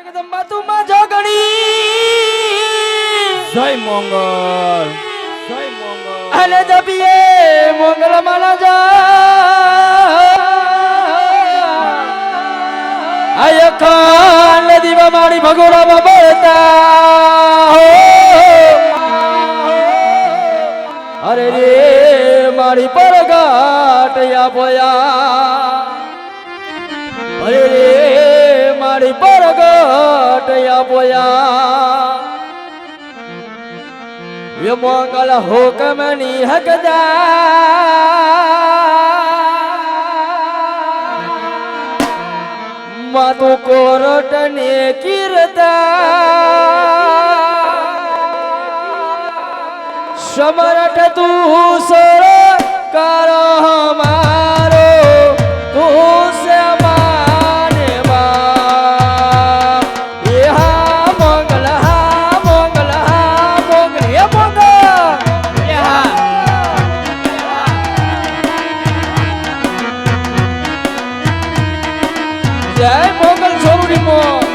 જગદંબા તું માં જોગણી. જય મંગળ જય મંગળ અલે દબીએ મંગલ માના જા આય ખાન દીવા મારી ભગોડા બબળતા હો. અરે રે મારી પરગાટ બોયા અરે રે મારી પરગટ બોયા ય મંગલ હુકમની હકદા માતુ કોરટ ને કીર્તા. સમરટ તું સર કર મારો જય મોગલ છોરુડી મો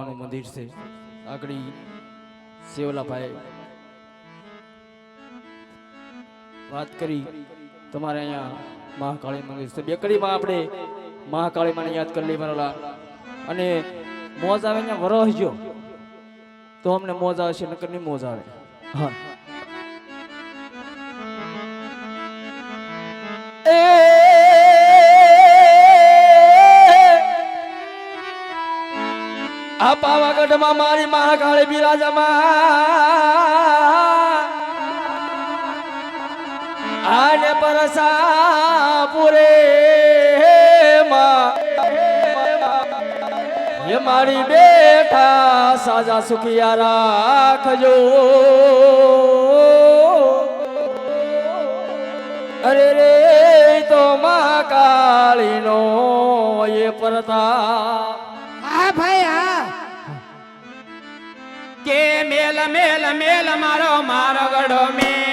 માનું મંદિર છે. આગળ સેવલાભાઈ વાત કરી. તમારે અહીંયા મહાકાળી મંદિર છે. બેકડીમાં આપણે મહાકાળી માને યાદ કરી લઈ મારા અને મોજ આવે અહીંયા વરસજો તો અમને મોજ આવશે નકર નહીં મોજ આવે. હા. આ પાવાગઢમાં મારી મહાકાળી બિરાજમાં આને પરસાપુરે એ મારી બેઠા સાજા સુખિયા રાખજો. અરે રે તો મા કાળીનો એ પરતા કે મેલ મેલ મેલ મારો મારો ગડો મેલ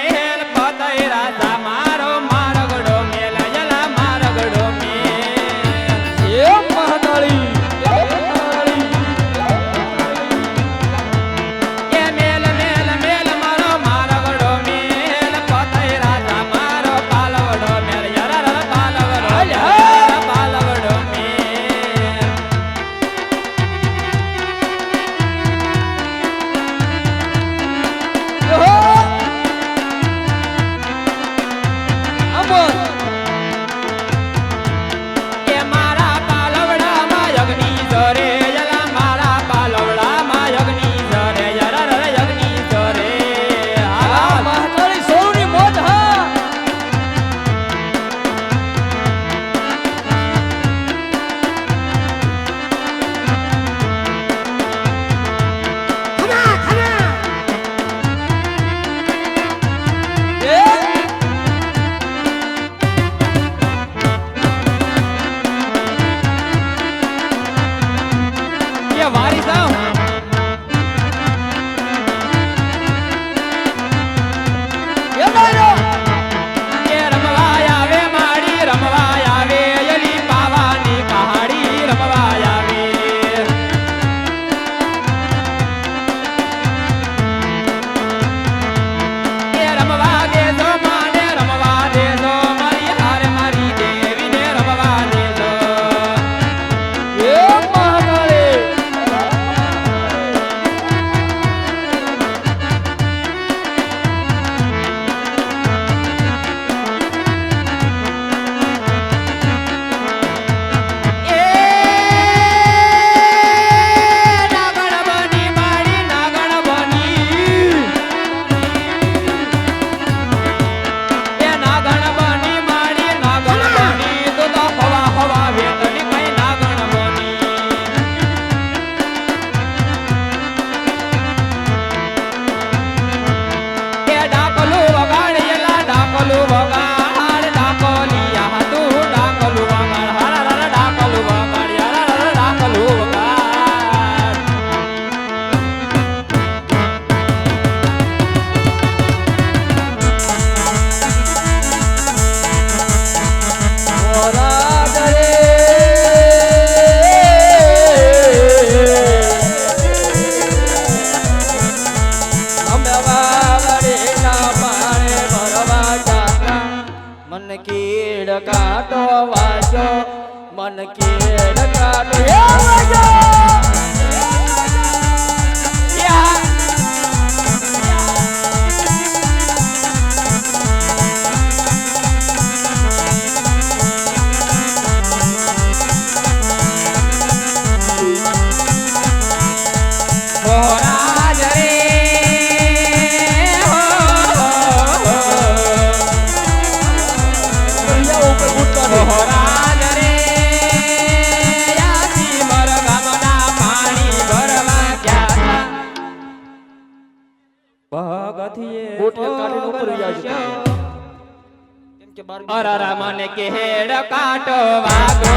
અરરા મને કેડ કાટો વાગો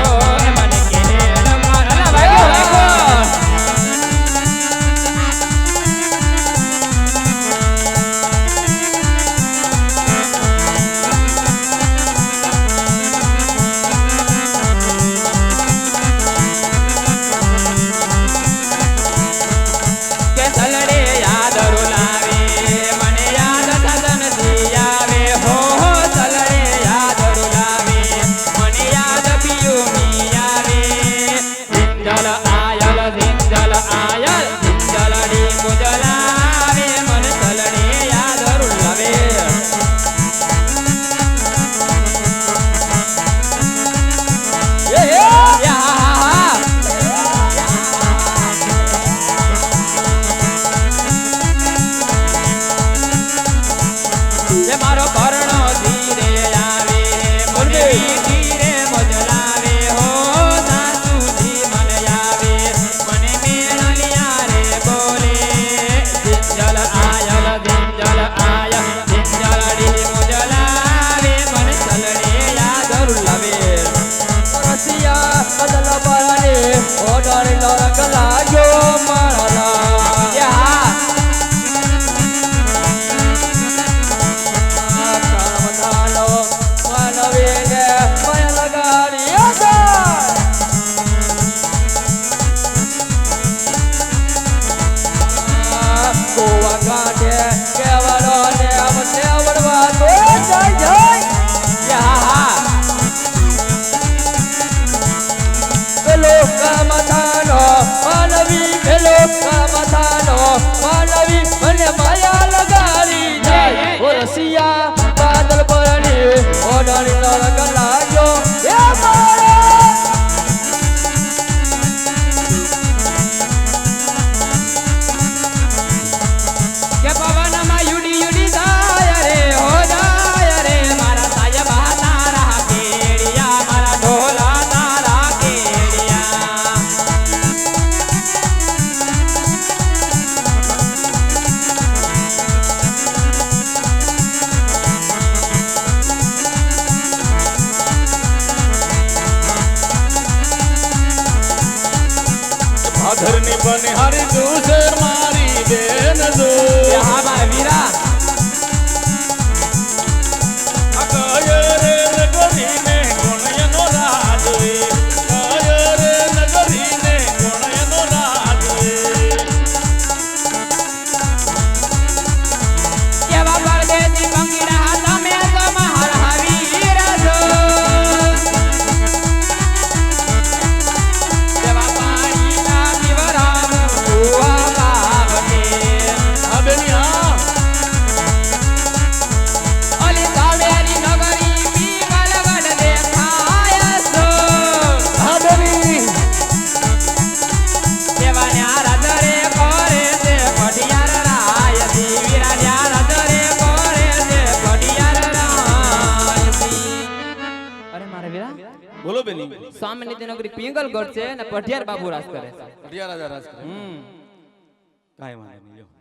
મને બનહરી તું છે મારી બેન દો સ્વામીની નગરી પિંગલગઢ છે અને પઢિયાર બાબુ રાજ કરે. છે પઢિયાર રાજા રાજ કરે. હમ. કાઈ વાંધો નહીં